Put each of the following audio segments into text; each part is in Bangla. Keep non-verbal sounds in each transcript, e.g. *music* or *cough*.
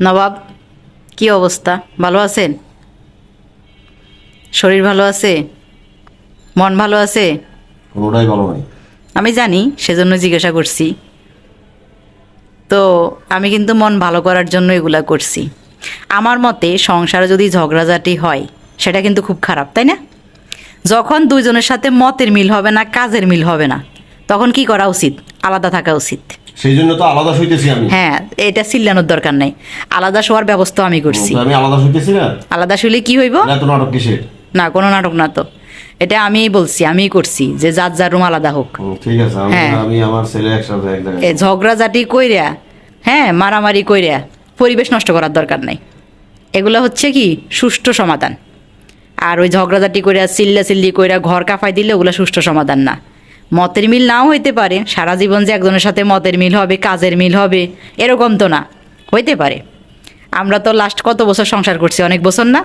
নবাব কি অবস্থা? ভালো আছেন? শরীর ভালো আছে? মন ভালো আছে? কোনোটাই ভালো নাই। আমি জানি সেজন্য জিজ্ঞাসা করছি। তো আমি কিন্তু মন ভালো করার জন্য এগুলা করছি। আমার মতে সংসারে যদি ঝগড়াঝাটি হয় সেটা কিন্তু খুব খারাপ তাই না? যখন দুইজনের সাথে মতের মিল হবে না কাজের মিল হবে না তখন কি করা উচিত? আলাদা থাকা উচিত। সেই জন্য তো আলাদা শুইতেছি আমি। হ্যাঁ এটা চিল্লানোর দরকার নাই। আলাদা শোয়ার ব্যবস্থা আমি করছি। আমি আলাদা শুইতেছি না? আলাদা শুলে কি হইব? না তো নাটক কিসের? না কোনো নাটক না তো। এটা আমিই বলছি আমিই করছি যে যার যার রুম আলাদা হোক। ঠিক আছে আমি হ্যাঁ। আমার ছেলে একসাথে এক ঝগড়াঝাটি কইরা হ্যাঁ মারামারি কইরা পরিবেশ নষ্ট করার দরকার নাই। এগুলো হচ্ছে কি? সুষ্ঠু সমাধান। আর ওই ঝগড়াঝাটি কইরা চিল্লা চিল্লি কইরা ঘর কাফাই দিলে ওগুলো সুষ্ঠু সমাধান না। মতের মিল নাও হইতে পারে। সারা জীবন যে একজনের সাথে মতের মিল হবে, কাজের মিল হবে, এরকম তো না। হইতে পারে। আমরা তো লাস্ট কত বছর সংসার করছি? অনেক বছর না?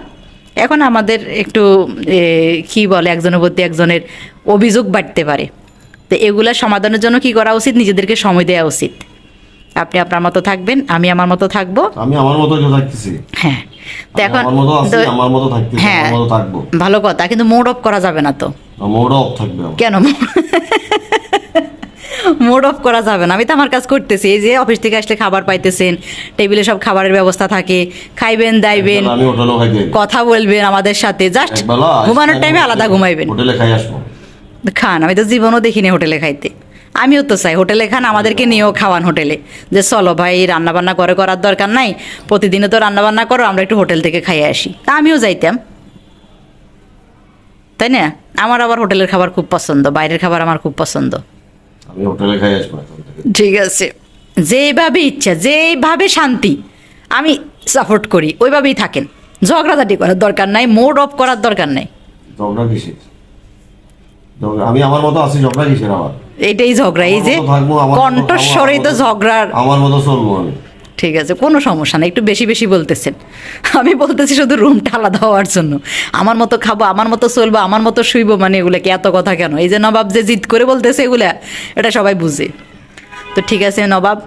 এখন আমাদের একটু কি বলে, একজনের প্রতি একজনের অভিযোগ বাড়তে পারে। তো এগুলা সমাধানের জন্য কি করা উচিত? নিজেদেরকে সময় দেওয়া উচিত। আপনি আপনার মতো থাকবেন আমি আমার মতো থাকব। আমি আমার মতো থাকতেছি। হ্যাঁ। তো এখন আমার মতো থাকতেছি হ্যাঁ থাকব। ভালো কথা কিন্তু মোড অফ করা যাবে না তো। মোড অফ থাকবে কেন মোড অফ *laughs* করা যাবে না। আমি তো আমার কাজ করতেছি এই যে অফিস থেকে আসলে খাবার পাইতেছেন টেবিলে সব খাবারের ব্যবস্থা থাকে খাইবেন দাইবেন। কথা বলবেন আমাদের সাথে জাস্ট ঘুমানোর টাইমে আলাদা ঘুমাইবেন। হোটেলে খাই আসব। খান আমি তো জীবনও দেখিনি হোটেলে খাইতে। আমিও তো চাই হোটেলে খান আমাদেরকে নিয়েও খাওয়ান হোটেলে। যে চলো ভাই রান্নাবান্না করে করার দরকার নাই প্রতিদিনও তো রান্নাবান্না করো আমরা একটু হোটেল থেকে খাইয়ে আসি। তা আমিও যাইতাম। তাই না? আমার আবার হোটেলের খাবার খুব পছন্দ বাইরের খাবার আমার খুব পছন্দ। ঠিক আছে। যেভাবে ইচ্ছা যেভাবে শান্তি আমি সাপোর্ট করি ওইভাবেই থাকেন। ঝগড়াঝাটি করার দরকার নাই মোড অফ করার দরকার নাই। আমি আমার মতো আছি ঝগড়া কিসের আমার? এটাই ঝগড়া এই যে কণ্ঠস্বরেই তো ঝগড়ার আমার মতো চলবো আমি। ঠিক আছে কোনো সমস্যা নেই একটু বেশি বেশি বলতেছেন। আমি বলতেছি শুধু রুমটা আলাদা হওয়ার জন্য। আমার মতো খাব আমার মতো চলবো আমার মতো শুইবো মানে এগুলো কি এত কথা কেন? এই যে নবাব যে জিদ করে বলতেছে এগুলা এটা সবাই বুঝে। তো ঠিক আছে নবাব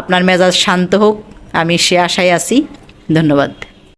আপনার মেজাজ শান্ত হোক আমি সে আশায় আছি। ধন্যবাদ।